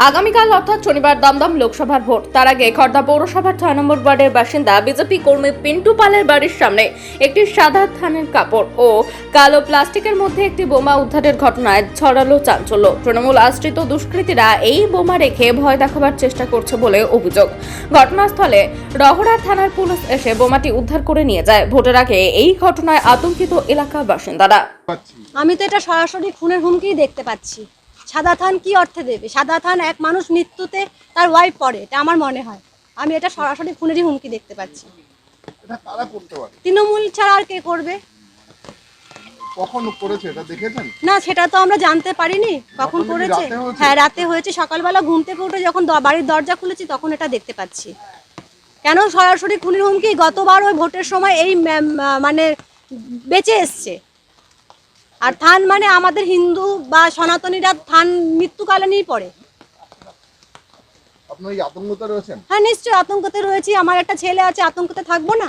আগামীকাল অর্থাৎ শনিবার দমদম লোকসভার ভোট। তার আগে খর্দা পৌরসভার ছয় নম্বর ওয়ার্ডের বাসিন্দা বিজেপি কর্মী পিন্টু পালের বাড়ির সামনে একটি সাদা থানের কাপড় ও কালো প্লাস্টিকের মধ্যে একটি বোমা উদ্ধারের ঘটনায় ছড়ালো চাঞ্চল্য। তৃণমূল আশ্রিত দুষ্কৃতীরা এই বোমা রেখে ভয় দেখাবার চেষ্টা করছে বলে অভিযোগ। ঘটনাস্থলে রহড়া থানার পুলিশ এসে বোমাটি উদ্ধার করে নিয়ে যায়। ভোটের আগে এই ঘটনায় আতঙ্কিত এলাকার বাসিন্দারা আমি তো এটা সরাসরি খুনের হুমকি দেখতে পাচ্ছি। সাদা থান কি অর্থে দেবে? সাদা থান এক মানুষ মৃত্যুতে তার ওয়াইফ পড়ে এটা আমার মনে হয়। আমি এটা সরাসরি খুনেরই হুমকি দেখতে পাচ্ছি। তৃণমূল ছাড়া আর কে করবে? কখন করেছে? এটা দেখেছেন? না সেটা তো আমরা জানতে পারিনি। কখন করেছে? হ্যাঁ রাতে হয়েছে। সকালবেলা ঘুম থেকে উঠে যখন বাড়ির দরজা খুলেছি তখন এটা দেখতে পাচ্ছি। কেন সরাসরি খুনের হুমকি? গতবার ওই ভোটের সময় এই মানে বেঁচে এসছে। আর থান মানে আমাদের হিন্দু বা সনাতনীরা থান মৃত্যুকালীনই পড়ে। আপনার এই আতঙ্কতে রয়েছেন? হ্যাঁ নিশ্চয়ই আতঙ্কতে রয়েছি। আমার একটা ছেলে আছে আতঙ্কতে থাকব না।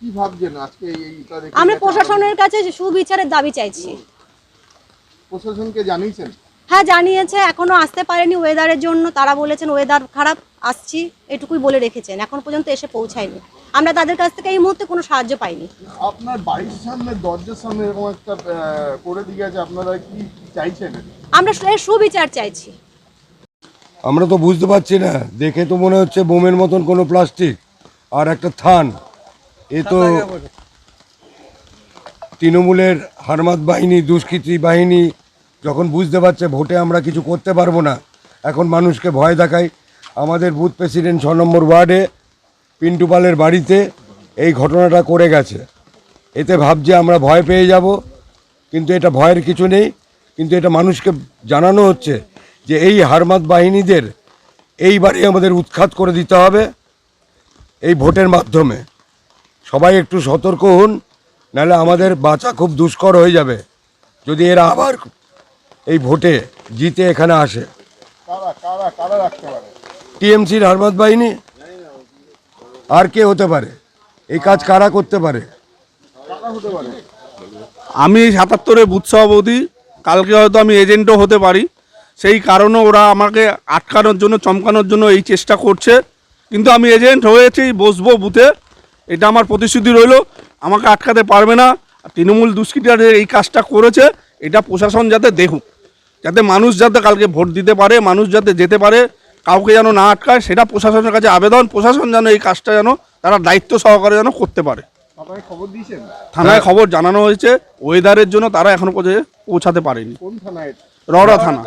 কি ভাবছেন আজকে এইটা দেখে? আমরা প্রশাসনের কাছে সুবিচারের দাবি চাইছি। প্রশাসনকে জানিয়েছেন? হ্যাঁ জানিয়েছে। এখনও আসতে পারেনি ওয়েদারের জন্য। তারা বলেছেন ওয়েদার খারাপ। আসছি এটুকুই বলে রেখেছেন এখন পর্যন্ত এসে পৌঁছায়নি। আমরা তাদের কাছ থেকে এই মুহূর্তে কোনো সাহায্য পাইনি। আপনার বাড়ির সামনে দরজার সামনে এরকম একটা করে দিয়ে গেছে আপনারা কি কি চাইছেন? আমরা সুবিচার চাইছি। আমরা তো বুঝতে পারছি না দেখে তো মনে হচ্ছে বোমের মতন কোনো প্লাস্টিক আর একটা থান। এ তো তৃণমূলের হারমাত বাহিনী দুষ্কৃতী বাহিনী যখন বুঝতে পারছে ভোটে আমরা কিছু করতে পারব না এখন মানুষকে ভয় দেখায়। আমাদের বুথ প্রেসিডেন্ট ছ নম্বর ওয়ার্ডে, পিন্টু পালের বাড়িতে এই ঘটনাটা করে গেছে। এতে ভাবছে আমরা ভয় পেয়ে যাব, কিন্তু এটা ভয়ের কিছু নেই। কিন্তু এটা মানুষকে জানানো হচ্ছে যে এই হারমাত বাহিনীদের এইবারে আমাদের উৎখাত করে দিতে হবে এই ভোটের মাধ্যমে। সবাই একটু সতর্ক হন, নাহলে আমাদের বাঁচা খুব দুষ্কর হয়ে যাবে। যদি এরা আবার এই ভোটে জিতে এখানে আসে। কারা কারা কারা রাখতে পারে? টিএমসির হারমাত বাহিনী আর কে হতে পারে? এই কাজ কারা করতে পারে? আমি সাতাত্তরে বুথ সভাপতি, কালকে হয়তো আমি এজেন্টও হতে পারি। সেই কারণে ওরা আমাকে আটকানোর জন্য, চমকানোর জন্য এই চেষ্টা করছে। কিন্তু আমি এজেন্ট হয়েছি, বসবো বুথে। এটা আমার প্রতিশ্রুতি রইল। আমাকে আটকাতে পারবে না। তৃণমূল দুষ্কৃতীরা এই কাজটা করেছে। এটা প্রশাসন যাতে দেখুক। যাতে মানুষ যাতে কালকে ভোট দিতে পারে, মানুষ যাতে যেতে পারে। কাউকে যেন না আটকায় সেটা প্রশাসনের কাছে আবেদন প্রশাসন যেন এই কাজটা যেন তারা দায়িত্ব সহকারে যেন করতে পারে। খবর দিয়েছেন? থানায় খবর জানানো হয়েছে ওয়েদারের জন্য তারা এখনও পর্যন্ত পৌঁছাতে পারেনি। কোন থানায়? থানা।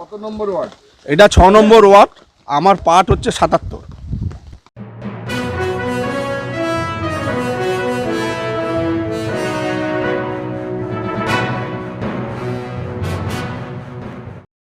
কত নম্বর ওয়ার্ড? এটা ছ নম্বর ওয়ার্ড আমার পার্ট হচ্ছে সাতাত্তর।